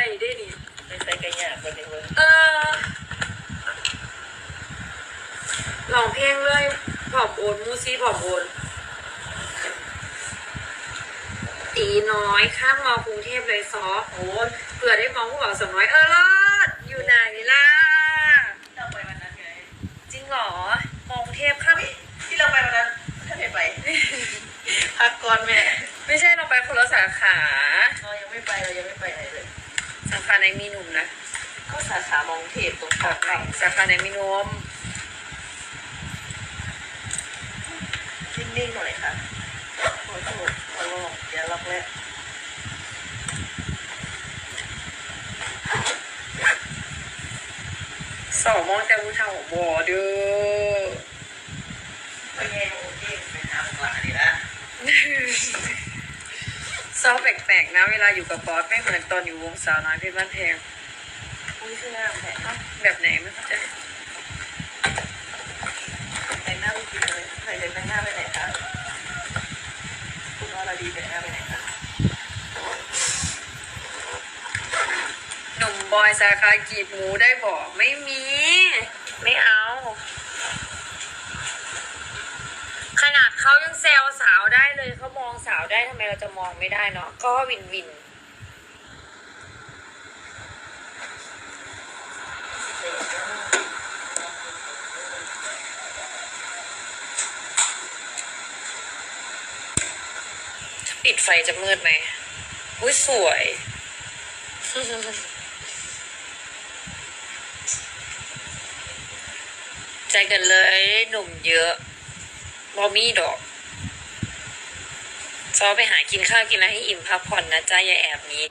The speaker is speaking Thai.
อะไรได้นี่ไม่ใส่กระยาคนเดียวเลยเออลองเพลงเลยผอมโอนมูซี่ผอมโอนตีน้อยข้ามมากรุงเทพเลยซอโอ้ยเผื่อได้มองผู้บ่าวสาวน้อยเออรอดอยู่ไหนล่ะเราไปวันนั้นไงจริงเหรอมองกรุงเทพข้ามที่เราไปวันนั้นถ้าไม่ไปพักก่อนแม่ไม่ใช่เราไปคนละสาขาเรายังไม่ไปเรายังไม่ไปไหนเลย สาขาไหนมีหนุ่มนะ ก็สาขามองเทพตรงปากเก่าสาขาไหนมีนมนิ่งๆหน่อยค่ะโอ้โหโอ้โหอย่าล็อกแรกสองมองแต่ผู้เฒ่าบอเด้อไปแย่โอเคไปหาหลานนี่ละ ซอแปลกๆนะเวลาอยู่กับบอสไม่เหมือนตอนอยู่วงสาวน้อยเพชรบ้านแพงอุ้ยชื่อหน้าแม่เอ้าแบบไหนไม่เข้าใจแต่งหน้าไม่กินเลยใครจะแต่งหน้าไปไหนคะคุณอรดีแต่งหน้าไปไหนคะหนุ่มบอยสาขากีบหมูได้บอกไม่มี ไม่เอา ขนาด เขายังแซวสาวได้เลยเขามองสาวได้ทำไมเราจะมองไม่ได้เนาะก็วินวินปิดไฟจะมืดไหมอุ้ยสวย ใจกันเลยหนุ่มเยอะ บอมี่ดอกซอไปหากินข้าวกินอะไรให้อิ่มพักผ่อนนะจ้าอย่าแอบนี้